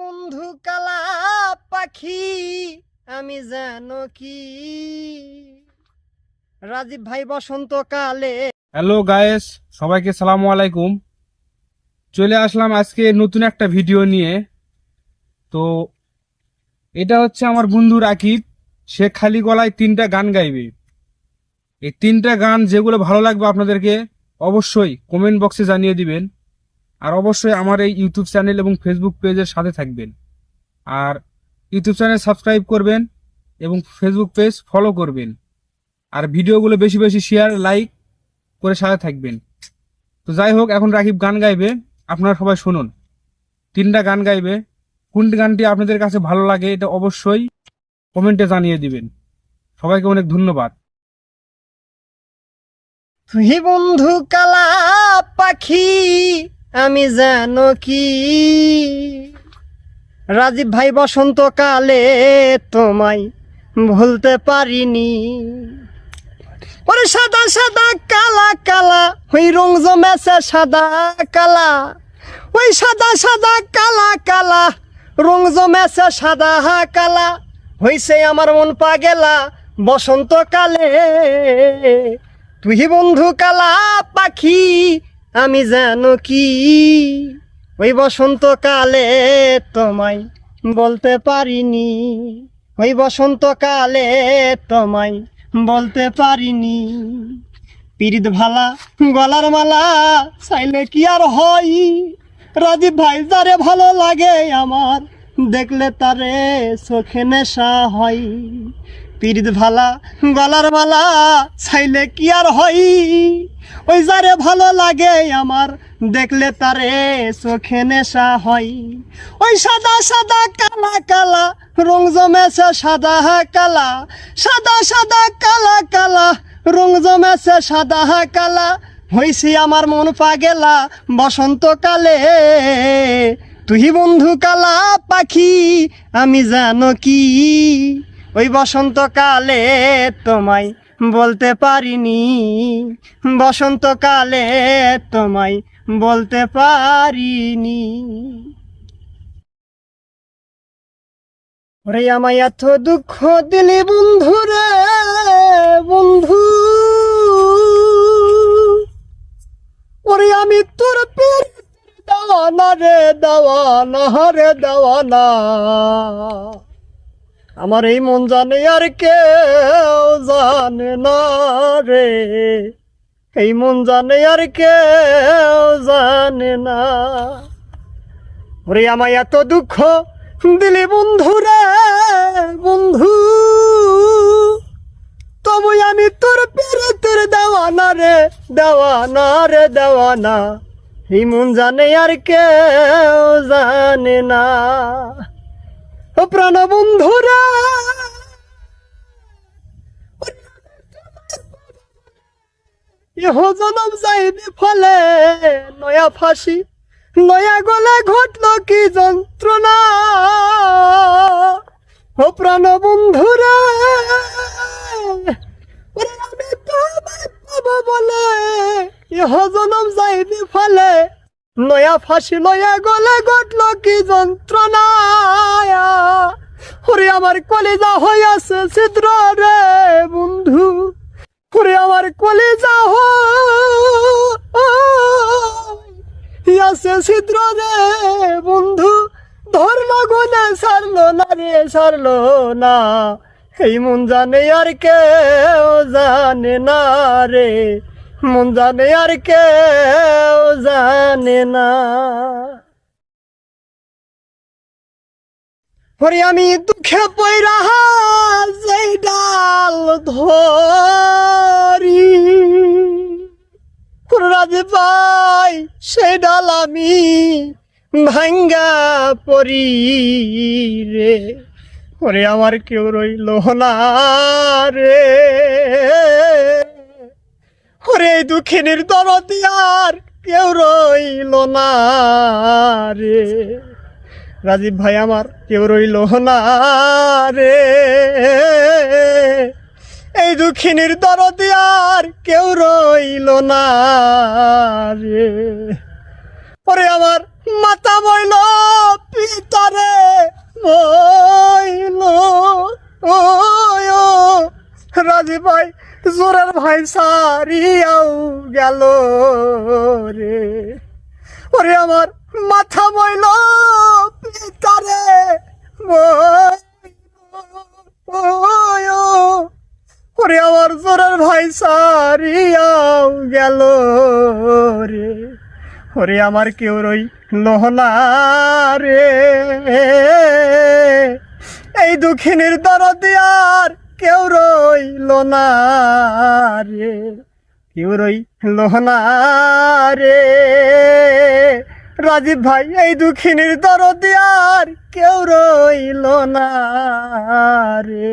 বন্ধু কালা পাখি, আমি জানো কি? রাজীব ভাই বসন্ত কালে হ্যালো গায়েস, সবাইকে সালামু আলাইকুম। চলে আসলাম আজকে নতুন একটা ভিডিও নিয়ে। তো এটা হচ্ছে আমার বন্ধু রাকিব, সে খালি গলায় তিনটা গান গাইবে। এই তিনটা গান যেগুলো ভালো লাগবে আপনাদেরকে অবশ্যই কমেন্ট বক্সে জানিয়ে দিবেন। আর অবশ্যই আমার এই ইউটিউব চ্যানেল এবং ফেসবুক পেজের সাথে থাকবেন। আর ইউটিউব চ্যানেল সাবস্ক্রাইব করবেন এবং ফেসবুক পেজ ফলো করবেন। আর ভিডিওগুলো বেশি বেশি শেয়ার লাইক করে সাথে থাকবেন। তো যাই হোক, এখন রাকিব গান গাইবে, আপনারা সবাই শুনুন। তিনটা গান গাইবে। কোন গানটি আপনাদের কাছে ভালো লাগে এটা অবশ্যই কমেন্টে জানিয়ে দিবেন। সবাইকে অনেক ধন্যবাদ। তুই বন্ধু কালা পাখি আমি জানো কি? রাজীব ভাই বসন্ত কালে তোমায় ভুলতে পারিনি। ওরে সাদা সাদা, কালা কালা, ওই রং জমেছে সাদা, কালা। ওই সাদা সাদা, কালা কালা, রং জমেছে সাদা, কালা। হইছে আমার মন পাগেলা বসন্তকালে। তুই বন্ধু কালা পাখি আমি জানো কি? ওই বসন্তকালে তোমায় বলতে পারিনি। ওই বসন্তকালে তোমায় বলতে পারিনি। পিরিত ভালা গলার মালা চাইলে কি আর হয়? রাজীব ভাই, যারে ভালো লাগে আমার, দেখলে তারে চোখে নেশা হয়। পিরিত ভালা গলার মালা চাইলে কি আর হয়? ওই যারে ভালো লাগে আমার, দেখলে তারে চোখে নেশা হয়। ওই সাদা সাদা, কালা কালা, রং জমেছে সাদা, কালা। সাদা সাদা, কালা কালা, রং জমেছে সাদা, কালা। হইছি আমার মন পাগেলা, বসন্তকালে। তুই বন্ধু কালা পাখি, আমি জানো কি? ওই বসন্তকালে তোমায় বলতে পারিনি। বসন্তকালে তোমায় বলতে পারিনি। ওরে আমায় এত দুঃখ দিলি বন্ধু রে, বন্ধু। ওরে আমি তোর পীর দেওয়ানা রে দেওয়ানা রে, দেওয়ানা। আমার এই মন জানে আর কেউ জানে না রে। এই মন জানে আর কেউ জানে না। ওরে আমায় এত দুঃখ দিলি বন্ধু রে, বন্ধু। তবু আমি তোর পেরে তোর দেওয়ানা রে দেওয়ানা রে, দেওয়ানা। এই মন জানে আর কেউ জানে না। ও প্রাণ বন্ধু রে ইহ জনম যাইবি ফলে নয়া ফাঁসি, নয়া গলে ঘটল কি যন্ত্রণা। ও প্রাণ বন্ধুরা আমি তোমায় পাবো বলে, ইহ জনম যাইবি ফলে নয়া ফাঁসি নয়া গলে ঘটল কি যন্ত্রণা ওরে আমার কলিজা হইয়াছে ছিদ্র রে বন্ধু। ওরে আমার কলিজা হইয়াছে ছিদ্র রে বন্ধু। ধর্ম গুণে সারলো না রে, সারলো না। এই মন জানে আর কেউ জানে না রে। মন জানে আর কেউ জানে না। ওরে আমি দুঃখে পয়রা যেই ডাল ধরি। রাজে পাই সেই ডাল আমি ভাঙ্গা পরি রে। ওরে আমার কেউ রইল না রে। ওরে দুঃখিনীর দরদি আর কেউ রইল না রে। রাজীব ভাই আমার, কেউ রইল না রে। এই দুঃখিনীর দরদি আর কেউ রইল না ভাই, জোরের ভাই সারিয়াও গেল রে। ওরে আমার মাথা বইল পিতারে ওরে আমার জোরের ভাই সারিয়াও গেল রে। ওরে আমার কেউ রই লোহনা রে। এই দুঃখিনীর দরদিয়ার কেউ রইল না রে, কেউ রইল না রে। রাজীব ভাই, এই দুঃখিনীর দরদিয়ার কেউ রইল না রে।